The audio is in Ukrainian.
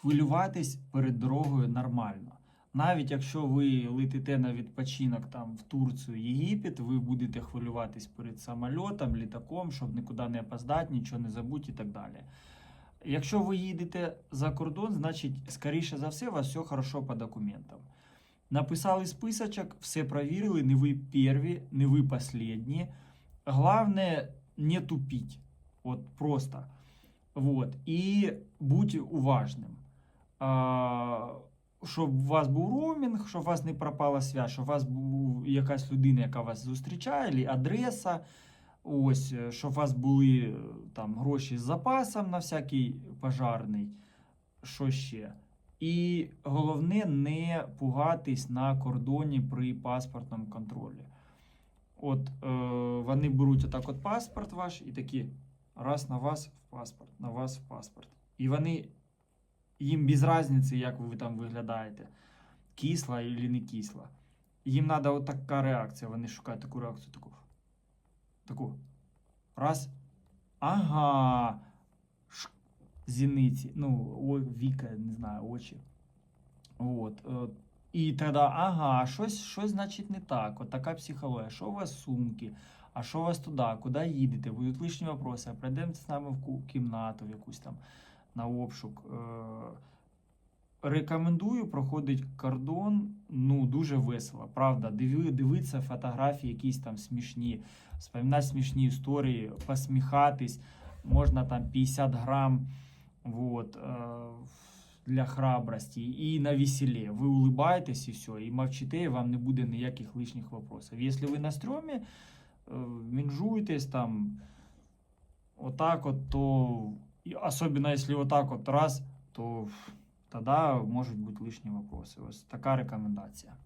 хвилюватись перед дорогою нормально. Навіть якщо ви летите на відпочинок там в Турцію, Єгипет, ви будете хвилюватись перед самольотом, літаком, щоб нікуди не опоздати, нічого не забути і так далі. Якщо ви їдете за кордон, значить, скоріше за все, у вас все хорошо по документам. Написали списочок, все провірили, не ви перві, не ви последні. Главное не тупить. Вот просто. Вот. І будь уважним. Щоб у вас був роумінг, щоб у вас не пропала связь, щоб у вас був якась людина, яка вас зустрічає, адреса. Ось, е, щоб у вас були е, там гроші з запасом на всякий пожарний. Що ще? І головне не пугатись на кордоні при паспортному контролі. От е, вони беруть отак от паспорт ваш і такі раз на вас в паспорт, на вас в паспорт. І вони їм без різниці, як ви там виглядаєте, кисла або не кисла. Їм треба от така реакція. Вони шукають таку реакцію, таку. Таку. Раз. Ага. Ш- Зіниці. Ну, о, віка, не знаю, очі. От. е, І тоді, ага, щось, щось значить не так. От така психологія. Що у вас сумки? А що у вас туди? Куди їдете? Будуть лишні вопроси. А прийдемо з нами в кімнату в якусь там на обшук. Е, Рекомендую проходить кордон. Ну, дуже весело. Правда, диви, дивитися фотографії якісь там смішні, споминати смішні історії, посміхатись. Можна там 50 грам вот, е, для храбрості і на веселі. Ви улыбаєтесь і все, і мовчите, і вам не буде ніяких лишніх вопросів. Якщо ви на стрьомі, е, мінжуєтесь там, отак от, то, і если вот так вот раз, то тогда можуть бути лишні вопроси. Ось така рекомендація.